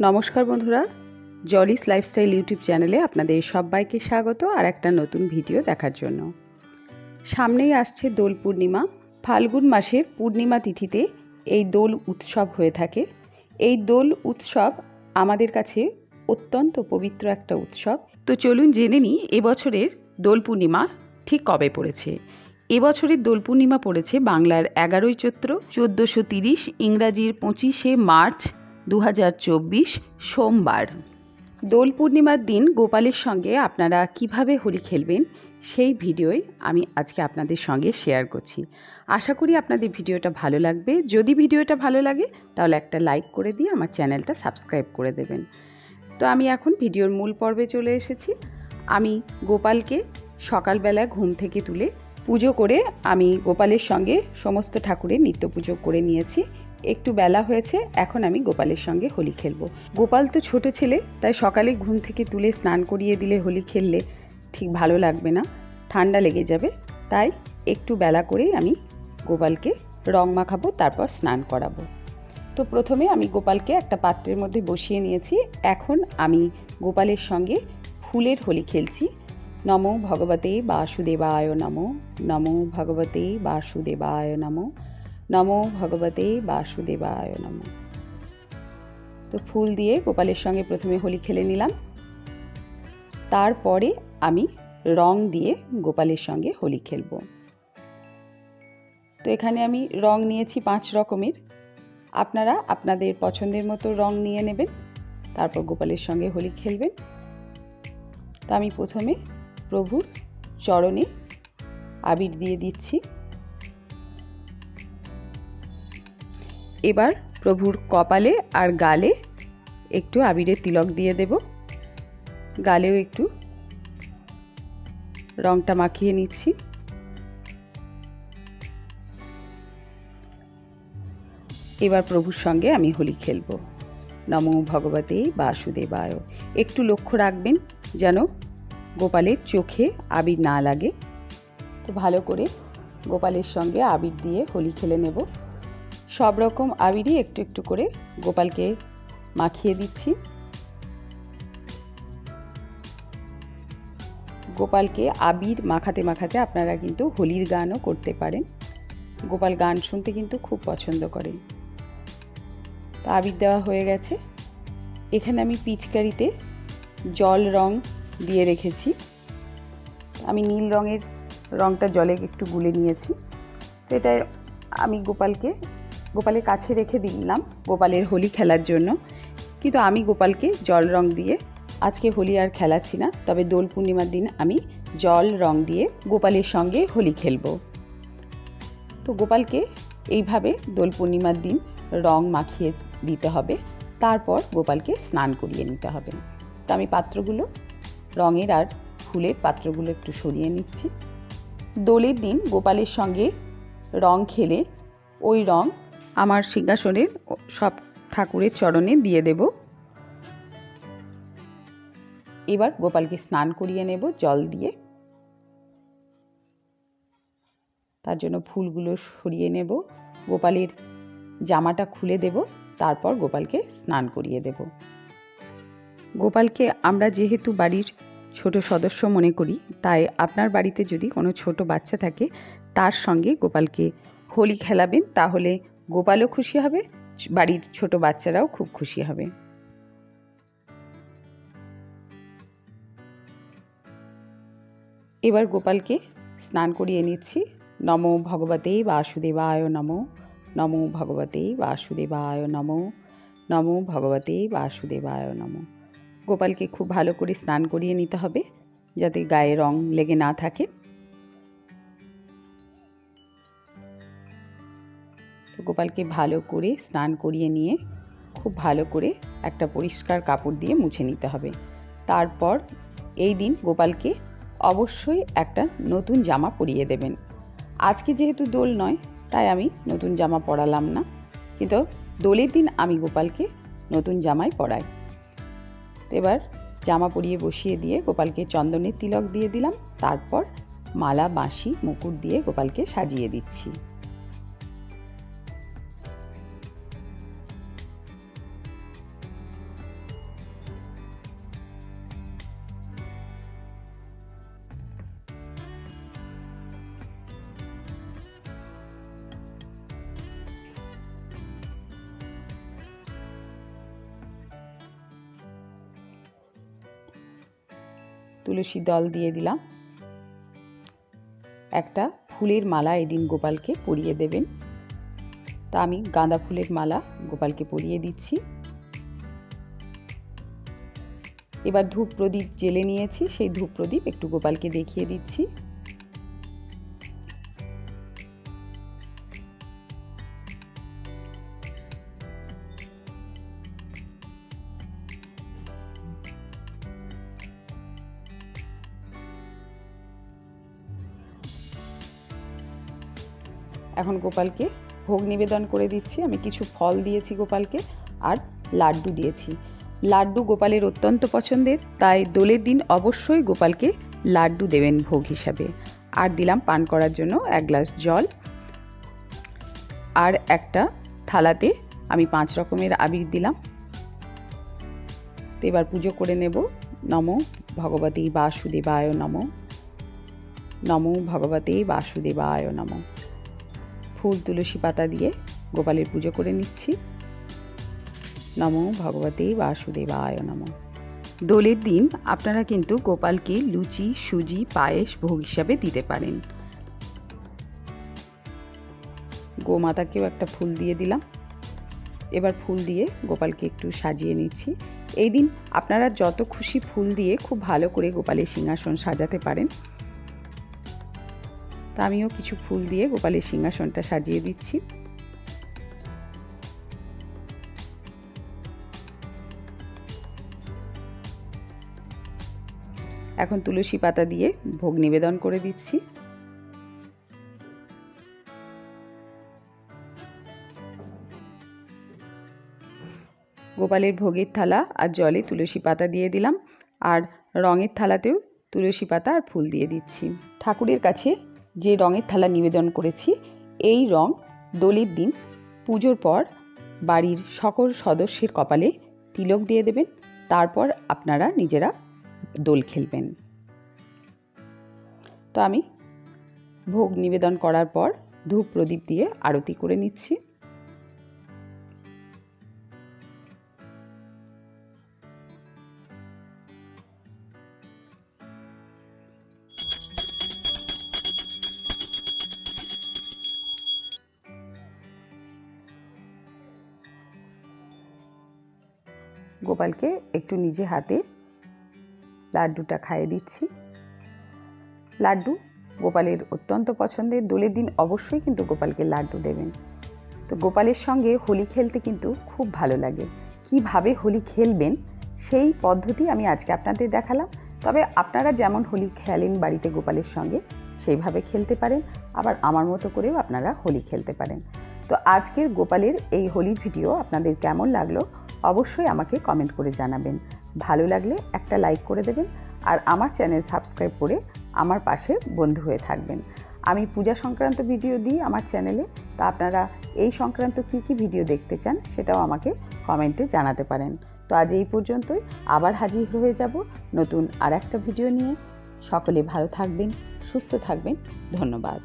নমস্কার বন্ধুরা জলিস lifestyle YouTube চ্যানেলে আপনাদের সবাইকে স্বাগত আর একটা নতুন ভিডিও দেখার জন্য। সামনেই আসছে দোল পূর্ণিমা। ফাল্গুন মাসের পূর্ণিমা তিথিতে এই দোল উৎসব হয়ে থাকে। এই দোল উৎসব আমাদের কাছে অত্যন্ত পবিত্র একটা উৎসব। তো চলুন জেনে নিই, এবছরের দোল পূর্ণিমা ঠিক কবে পড়েছে? এবছরের দোল পূর্ণিমা পড়েছে বাংলার এগারোই চৈত্র, চোদ্দোশো তিরিশ, ইংরাজির পঁচিশে মার্চ দু হাজার চব্বিশ সোমবার। দোল পূর্ণিমার দিন গোপালের সঙ্গে আপনারা কীভাবে হোলি খেলবেন সেই ভিডিওই আমি আজকে আপনাদের সঙ্গে শেয়ার করছি। আশা করি আপনাদের ভিডিওটা ভালো লাগবে। যদি ভিডিওটা ভালো লাগে, তাহলে একটা লাইক করে দিয়ে আমার চ্যানেলটা সাবস্ক্রাইব করে দেবেন। তো আমি এখন ভিডিওর মূল পর্বে চলে এসেছি। আমি গোপালকে সকালবেলা ঘুম থেকে তুলে পুজো করে আমি গোপালের সঙ্গে সমস্ত ঠাকুরের নিত্য পুজো করে নিয়েছি। একটু বেলা হয়েছে, এখন আমি গোপালের সঙ্গে হোলি খেলব। গোপাল তো ছোট ছেলে, তাই সকালে ঘুম থেকে তুলে স্নান করিয়ে দিলে হোলি খেললে ঠিক ভালো লাগবে না, ঠান্ডা লেগে যাবে। তাই একটু বেলা করেই আমি গোপালকে রং মাখাবো, তারপর স্নান করাবো। তো প্রথমে আমি গোপালকে একটা পাত্রের মধ্যে বসিয়ে নিয়েছি, এখন আমি গোপালের সঙ্গে ফুলের হোলি খেলছি। নমো ভগবতে বাসুদেবায় নমো নমো ভগবতে বাসুদেবায় নমো। নমো ভগবতে বাসুদেবায় নমো। তো ফুল দিয়ে গোপালের সঙ্গে প্রথমে হোলি খেলে নিলাম। তারপরে আমি রং দিয়ে গোপালের সঙ্গে হোলি খেলব। তো এখানে আমি রং নিয়েছি পাঁচ রকমের। আপনারা আপনাদের পছন্দের মতো রং নিয়ে নেবেন, তারপর গোপালের সঙ্গে হোলি খেলবেন। তো আমি প্রথমে প্রভুর চরণে আবির দিয়ে দিচ্ছি। এবার প্রভুর কপালে আর গালে একটু আবিরের তিলক দিয়ে দেব। গালেও একটু রংটা মাখিয়ে নিচ্ছি। এবার প্রভুর সঙ্গে আমি হোলি খেলব। নমো ভগবতে বাসুদেবায়। একটু লক্ষ্য রাখবেন যেন গোপালের চোখে আবির না লাগে। তো ভালো করে গোপালের সঙ্গে আবির দিয়ে হোলি খেলে নেব। সব রকম আবিরই একটু একটু করে গোপালকে মাখিয়ে দিচ্ছি। গোপালকে আবির মাখাতে মাখাতে আপনারা কিন্তু হোলির গানও করতে পারেন। গোপাল গান শুনতে কিন্তু খুব পছন্দ করে। তো আবির দেওয়া হয়ে গেছে। এখানে আমি পিচকারিতে জল রং দিয়ে রেখেছি। আমি নীল রঙের রংটা জলে একটু গুলে নিয়েছি। তো এটা আমি গোপালকে গোপালের কাছে রেখে দিলাম গোপালের হোলি খেলার জন্য। কিন্তু আমি গোপালকে জল রং দিয়ে, আজকে হোলি আর খেলাচ্ছি না, তবে দোল পূর্ণিমার দিন আমি জল রং দিয়ে গোপালের সঙ্গে হোলি খেলব। তো গোপালকে এইভাবে দোল পূর্ণিমার দিন রং মাখিয়ে দিতে হবে, তারপর গোপালকে স্নান করিয়ে নিতে হবে। তো আমি পাত্রগুলো, রঙের আর ফুলের পাত্রগুলো একটু সরিয়ে নিচ্ছি। দোলের দিন গোপালের সঙ্গে রং খেলে ওই রং আমার সিংহাসনের সব ঠাকুরের চরণে দিয়ে দেব। এবার গোপালকে স্নান করিয়ে নেব জল দিয়ে। তার জন্য ফুলগুলো সরিয়ে নেব। গোপালের জামাটা খুলে দেব, তারপর গোপালকে স্নান করিয়ে দেব। গোপালকে আমরা যেহেতু বাড়ির ছোট সদস্য মনে করি, তাই আপনার বাড়িতে যদি কোনো ছোট বাচ্চা থাকে, তার সঙ্গে গোপালকে হোলি খেলাবেন, তাহলে গোপালও খুশি হবে বাড়ির ছোট বাচ্চারাও খুব খুশি হবে। এবার গোপালকে স্নান করিয়ে নিচ্ছি। নমো ভগবতে বাসুদেবায় নমো নমো ভগবতে বাসুদেবায় নমো নমো ভগবতে বাসুদেবায় নমো। গোপালকে খুব ভালো করে স্নান করিয়ে নিতে হবে, যাতে গায়ে রং লেগে না থাকে। তো গোপালকে ভালো করে স্নান করিয়ে নিয়ে খুব ভালো করে একটা পরিষ্কার কাপড় দিয়ে মুছে নিতে হবে। তারপর এই দিন গোপালকে অবশ্যই একটা নতুন জামা পরিয়ে দেবেন। আজকে যেহেতু দোল নয়, তাই আমি নতুন জামা পরালাম না। কিন্তু দোলের দিন আমি গোপালকে নতুন জামাই পরাই। এবার জামা পরিয়ে বসিয়ে দিয়ে গোপালকে চন্দনের তিলক দিয়ে দিলাম। তারপর মালা, বাঁশি, মুকুট দিয়ে গোপালকে সাজিয়ে দিচ্ছি। তুলসী দল দিয়ে দিলাম। একটা ফুলের মালা এদিন গোপালকে পরিয়ে দেবেন। তা আমি গাঁদা ফুলের মালা গোপালকে পরিয়ে দিচ্ছি। এবার ধূপ প্রদীপ জেলে নিয়েছি, সেই ধূপ প্রদীপ একটু গোপালকে দেখিয়ে দিচ্ছি। এখন গোপালকে ভোগ নিবেদন করে দিচ্ছি। আমি কিছু ফল দিয়েছি গোপালকে আর লাড্ডু দিয়েছি। লাড্ডু গোপালের অত্যন্ত পছন্দের, তাই দোলের দিন অবশ্যই গোপালকে লাড্ডু দেবেন ভোগ হিসাবে। আর দিলাম পান করার জন্য এক গ্লাস জল। আর একটা থালাতে আমি পাঁচ রকমের আবির দিলাম। তো এবার পুজো করে নেব। নম ভগবতী বাসুদেবায় নম। নম ভগবতী বাসুদেবায় নম। ফুল, তুলসী পাতা দিয়ে গোপালের পুজো করে নিচ্ছি। নম ভগবতী বাসুদেবায় নম। দোলের দিন আপনারা কিন্তু গোপালকে লুচি, সুজি, পায়েস ভোগ হিসাবে দিতে পারেন। গোমাতাকেও একটা ফুল দিয়ে দিলাম। এবার ফুল দিয়ে গোপালকে একটু সাজিয়ে নিচ্ছি। এই দিন আপনারা যত খুশি ফুল দিয়ে খুব ভালো করে গোপালের সিংহাসন সাজাতে পারেন। তা আমিও কিছু ফুল দিয়ে গোপালের সিংহাসনটা সাজিয়ে দিচ্ছি। এখন তুলসী পাতা দিয়ে ভোগ নিবেদন করে দিচ্ছি। গোপালের ভোগের থালা আর জলে তুলসী পাতা দিয়ে দিলাম। আর রঙের থালাতেও তুলসী পাতা আর ফুল দিয়ে দিচ্ছি। ঠাকুরের কাছে যে রঙের থালা নিবেদন করেছি, এই রং দোলের দিন পুজোর পর বাড়ির সকল সদস্যের কপালে তিলক দিয়ে দেবেন, তারপর আপনারা নিজেরা দোল খেলবেন। তো আমি ভোগ নিবেদন করার পর ধূপ প্রদীপ দিয়ে আরতি করে নিচ্ছি। গোপালকে একটু নিজে হাতে লাড্ডুটা খাইয়ে দিচ্ছি। লাড্ডু গোপালের অত্যন্ত পছন্দের। দোলের দিন অবশ্যই কিন্তু গোপালকে লাড্ডু দেবেন। তো গোপালের সঙ্গে হোলি খেলতে কিন্তু খুব ভালো লাগে। কীভাবে হোলি খেলবেন সেই পদ্ধতি আমি আজকে আপনাদের দেখালাম। তবে আপনারা যেমন হোলি খেলেন বাড়িতে গোপালের সঙ্গে, সেইভাবে খেলতে পারেন। আবার আমার মতো করেও আপনারা হোলি খেলতে পারেন। তো আজকের গোপালের এই হোলি ভিডিও আপনাদের কেমন লাগল অবশ্যই আমাকে কমেন্ট করে জানাবেন। ভালো লাগলে একটা লাইক করে দেবেন আর আমার চ্যানেল সাবস্ক্রাইব করে আমার পাশে বন্ধু হয়ে থাকবেন। আমি পূজা সংক্রান্ত ভিডিও দিই আমার চ্যানেলে তা আপনারা এই সংক্রান্ত কী কী ভিডিও দেখতে চান সেটাও আমাকে কমেন্টে জানাতে পারেন। তো আজ এই পর্যন্তই, আবার হাজির হয়ে যাব নতুন আর একটা ভিডিও নিয়ে। সকলে ভালো থাকবেন, সুস্থ থাকবেন, ধন্যবাদ।